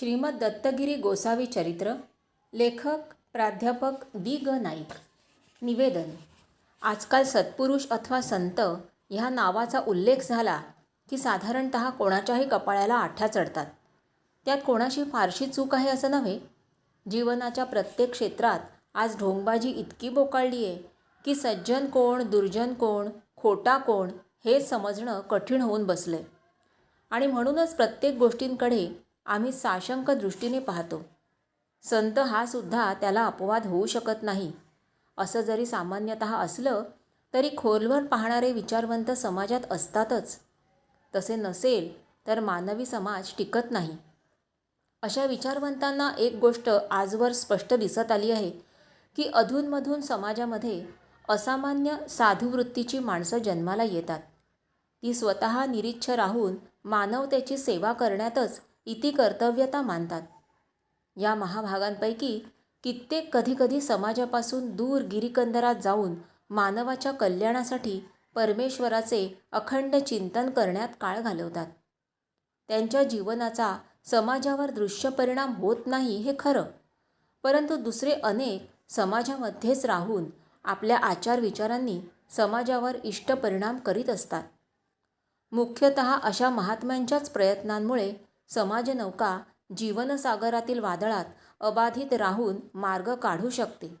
श्रीमद दत्तगिरी गोसावी चरित्र लेखक प्राध्यापक दी ग नाईक. निवेदन आजकाल सत्पुरुष अथवा संत ह्या नावाचा उल्लेख झाला की साधारणत कोणाच्याही कपाळाला आठ्या चढतात. त्यात कोणाशी फारशी चूक आहे असं नव्हे. जीवनाच्या प्रत्येक क्षेत्रात आज ढोंगबाजी इतकी बोकाळली आहे की सज्जन कोण दुर्जन कोण खोटा कोण हे समजणं कठीण होऊन बसलं आहे आणि म्हणूनच प्रत्येक गोष्टींकडे आम्ही साशंक दृष्टीने पाहतो. संत हा सुद्धा त्याला अपवाद होऊ शकत नाही. असं जरी सामान्यतः असलं तरी खोलवर पाहणारे विचारवंत समाजात असतातच. तसे नसेल तर मानवी समाज टिकत नाही. अशा विचारवंतांना एक गोष्ट आजवर स्पष्ट दिसत आली आहे की अधूनमधून समाजामध्ये असामान्य साधुवृत्तीची माणसं जन्माला येतात. ती स्वतः निरीच्छ राहून मानवतेची सेवा करण्यातच इति कर्तव्यता मानतात. या महाभागांपैकी कित्येक कधीकधी समाजापासून दूर गिरीकंदरात जाऊन मानवाच्या कल्याणासाठी परमेश्वराचे अखंड चिंतन करण्यात काळ घालवतात. त्यांच्या जीवनाचा समाजावर दृश्य परिणाम होत नाही हे खरं. परंतु दुसरे अनेक समाजामध्येच राहून आपल्या आचार विचारांनी समाजावर इष्ट परिणाम करीत असतात. मुख्यतः अशा महात्म्यांच्याच प्रयत्नांमुळे समाजनौका जीवनसागरातील वादळात अबाधित राहून मार्ग काढू शकते.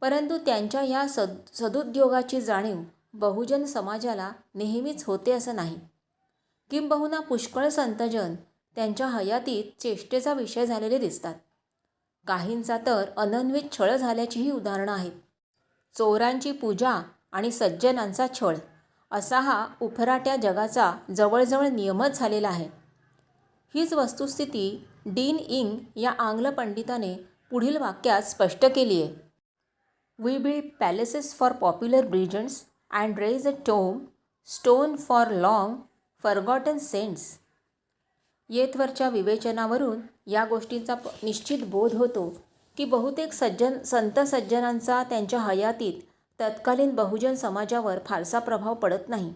परंतु त्यांच्या या सद सदुद्योगाची जाणीव बहुजन समाजाला नेहमीच होते असं नाही. किंबहुना पुष्कळ संतजन त्यांच्या हयातीत चेष्टेचा विषय झालेले दिसतात. काहींचा तर अनन्वित छळ झाल्याचीही उदाहरणं आहेत. चोरांची पूजा आणि सज्जनांचा छळ असा हा उफराट्या जगाचा जवळजवळ नियमच झालेला आहे. हीच वस्तुस्थिती डीन इंग या आंग्ल पंडिताने पुढील वाक्यात स्पष्ट केली आहे. We build palaces for popular brigands and raise a tomb stone for long forgotten saints येतवरच्या विवेचनावरून या गोष्टींचा निश्चित बोध होतो की बहुतेक सज्जन संत सज्जनांचा त्यांच्या हयातीत तत्कालीन बहुजन समाजावर फारसा प्रभाव पडत नाही.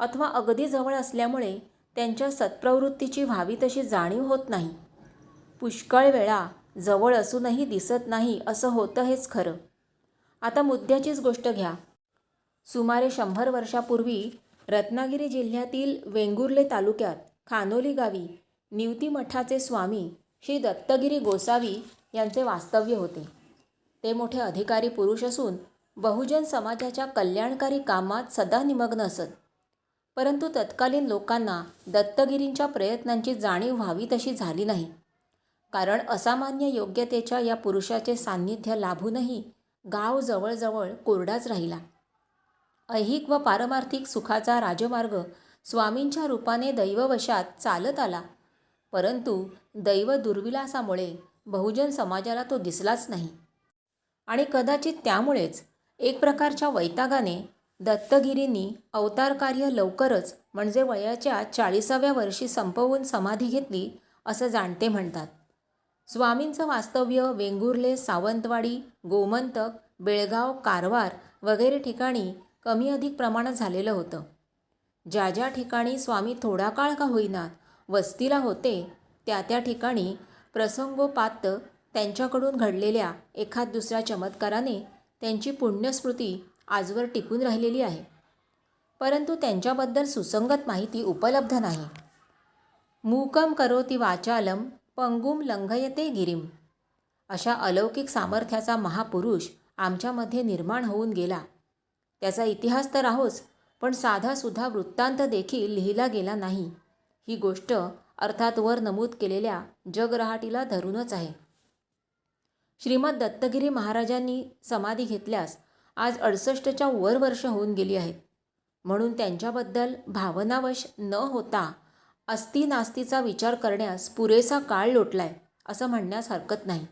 अथवा अगदी जवळ असल्यामुळे त्यांच्या सत्प्रवृत्तीची व्हावी तशी जाणीव होत नाही. पुष्कळ वेळा जवळ असूनही दिसत नाही असं होतं हेच खरं. आता मुद्द्याचीच गोष्ट घ्या. सुमारे शंभर वर्षापूर्वी रत्नागिरी जिल्ह्यातील वेंगुर्ले तालुक्यात खानोली गावी निवती मठाचे स्वामी श्री दत्तगिरी गोसावी यांचे वास्तव्य होते. ते मोठे अधिकारी पुरुष असून बहुजन समाजाच्या कल्याणकारी कामात सदा निमग्न असत. परंतु तत्कालीन लोकांना दत्तगिरींच्या प्रयत्नांची जाणीव व्हावी तशी झाली नाही. कारण असामान्य योग्यतेच्या या पुरुषाचे सान्निध्य लाभूनही गाव जवळजवळ कोरडाच राहिला. ऐहिक व पारमार्थिक सुखाचा राजमार्ग स्वामींच्या रूपाने दैववशात चालत आला. परंतु दैव दुर्विलासामुळे बहुजन समाजाला तो दिसलाच नाही. आणि कदाचित त्यामुळेच एक प्रकारच्या वैतागाने दत्तगिरींनी अवतारकार्य लवकरच म्हणजे वयाच्या चाळीसाव्या वर्षी संपवून समाधी घेतली असं जाणते म्हणतात. स्वामींचं वास्तव्य वेंगुर्ले सावंतवाडी गोमंतक बेळगाव कारवार वगैरे ठिकाणी कमी अधिक प्रमाणात झालेलं होतं. ज्या ज्या ठिकाणी स्वामी थोडा काळ का होईना वस्तीला होते त्या त्या ठिकाणी प्रसंगोपात त्यांच्याकडून घडलेल्या एखाद दुसऱ्या चमत्काराने त्यांची पुण्यस्मृती आजवर टिकून राहिलेली आहे. परंतु त्यांच्याबद्दल सुसंगत माहिती उपलब्ध नाही. मूकम करोती वाचालम पंगुम लंघयते गिरीम. अशा अलौकिक सामर्थ्याचा महापुरुष आमच्यामध्ये निर्माण होऊन गेला. त्याचा इतिहास तर आहोच पण साधासुद्धा वृत्तांत देखील लिहिला गेला नाही. ही गोष्ट अर्थात वर नमूद केलेल्या जगरहाटीला धरूनच आहे. श्रीमद दत्तगिरी महाराजांनी समाधी घेतल्यास आज अडसष्टच्या वर वर्ष होऊन गेली आहेत. म्हणून त्यांच्याबद्दल भावनावश न होता अस्ती नास्तीचा विचार करण्यास पुरेसा काळ लोटलाय असं म्हणण्यास हरकत नाही.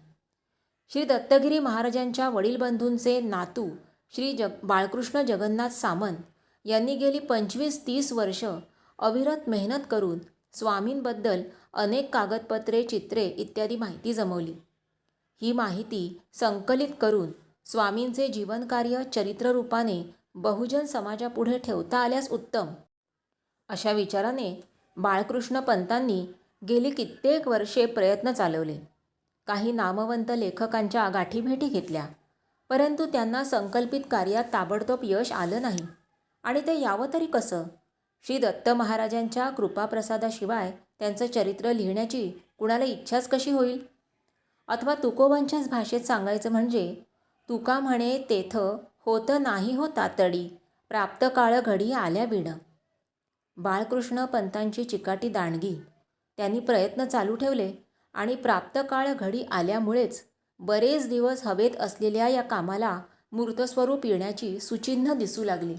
श्री दत्तगिरी महाराजांच्या वडील बंधूंचे नातू श्री जग बाळकृष्ण जगन्नाथ सामंत यांनी गेली पंचवीस तीस वर्ष अविरत मेहनत करून स्वामींबद्दल अनेक कागदपत्रे चित्रे इत्यादी माहिती जमवली. ही माहिती संकलित करून स्वामींचे जीवनकार्य चरित्ररूपाने बहुजन समाजापुढे ठेवता आल्यास उत्तम. अशा विचाराने बाळकृष्ण पंतांनी गेली कित्येक वर्षे प्रयत्न चालवले. काही नामवंत लेखकांच्या गाठीभेटी घेतल्या परंतु त्यांना संकल्पित कार्यात ताबडतोब यश आलं नाही. आणि ते यावं तरी कसं? श्री दत्त महाराजांच्या कृपाप्रसादाशिवाय त्यांचं चरित्र लिहिण्याची कुणाला इच्छाच कशी होईल? अथवा तुकोबांच्याच भाषेत सांगायचं म्हणजे तुका म्हणे तेथ होत नाही हो तातडी प्राप्त काळ घडी आल्या विण. बाळकृष्ण पंतांची चिकाटी दांडगी त्यांनी प्रयत्न चालू ठेवले आणि प्राप्त काळ घडी आल्यामुळेच बरेच दिवस हवेत असलेल्या या कामाला मूर्तस्वरूप येण्याची सुचिन्ह दिसू लागली.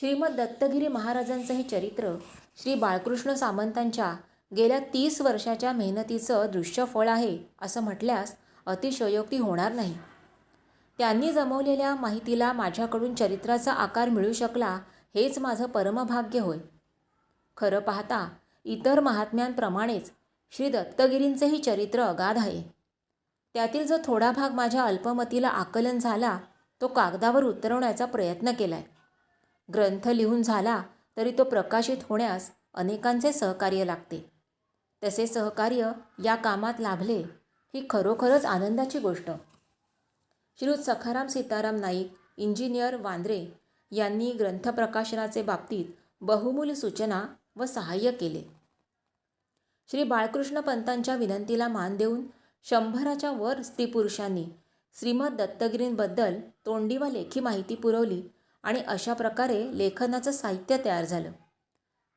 श्रीमद दत्तगिरी महाराजांचं हे चरित्र श्री बाळकृष्ण सामंतांच्या गेल्या तीस वर्षाच्या मेहनतीचं दृश्यफळ आहे असं म्हटल्यास अतिशयोक्ती होणार नाही. त्यांनी जमवलेल्या माहितीला माझ्याकडून चरित्राचा आकार मिळू शकला हेच माझं परमभाग्य होय. खरं पाहता इतर महात्म्यांप्रमाणेच श्री दत्तगिरींचंही चरित्र अगाध आहे. त्यातील जो थोडा भाग माझ्या अल्पमतीला आकलन झाला तो कागदावर उतरवण्याचा प्रयत्न केलाय. ग्रंथ लिहून झाला तरी तो प्रकाशित होण्यास अनेकांचे सहकार्य लागते. तसे सहकार्य या कामात लाभले ही खरोखरच आनंदाची गोष्ट. श्रीयुत सखाराम सीताराम नाईक इंजिनियर वांद्रे यांनी ग्रंथप्रकाशनाचे बाबतीत बहुमूल्य सूचना व सहाय्य केले. श्री बाळकृष्ण पंतांच्या विनंतीला मान देऊन शंभराच्या वर स्त्री पुरुषांनी श्रीमद दत्तगिरींबद्दल तोंडी व लेखी माहिती पुरवली आणि अशा प्रकारे लेखनाचं साहित्य तयार झालं.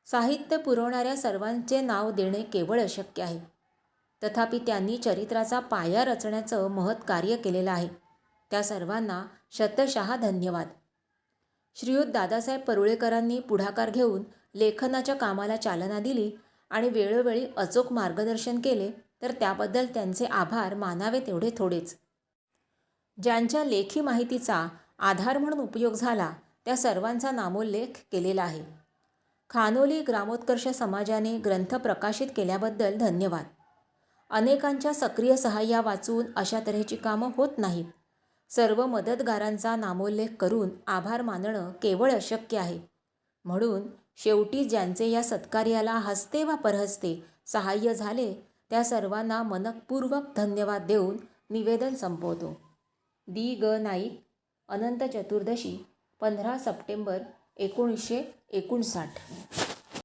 साहित्य पुरवणाऱ्या सर्वांचे नाव देणे केवळ अशक्य आहे. तथापि त्यांनी चरित्राचा पाया रचण्याचं महत् कार्य केलेलं आहे. त्या सर्वांना शतशः धन्यवाद. श्रीयुत दादासाहेब परुळेकरांनी पुढाकार घेऊन लेखनाच्या कामाला चालना दिली आणि वेळोवेळी अचूक मार्गदर्शन केले तर त्याबद्दल त्यांचे आभार मानावे तेवढे थोडेच. ज्यांच्या लेखी माहितीचा आधार म्हणून उपयोग झाला त्या सर्वांचा नामोल्लेख केलेला आहे. खानोली ग्रामोत्कर्ष समाजाने ग्रंथ प्रकाशित केल्याबद्दल धन्यवाद. अनेकांच्या सक्रिय सहाय्या वाचून अशा तऱ्हेची कामं होत नाहीत. सर्व मदतगारांचा नामोल्लेख करून आभार मानणं केवळ अशक्य आहे. म्हणून शेवटी ज्यांचे या सत्कार्याला हसते वा परहस्ते सहाय्य झाले त्या सर्वांना मनपूर्वक धन्यवाद देऊन निवेदन संपवतो. दी ग नाईक अनंत चतुर्दशी पंधरा सप्टेंबर एकोणीसशे एकोणसाठ.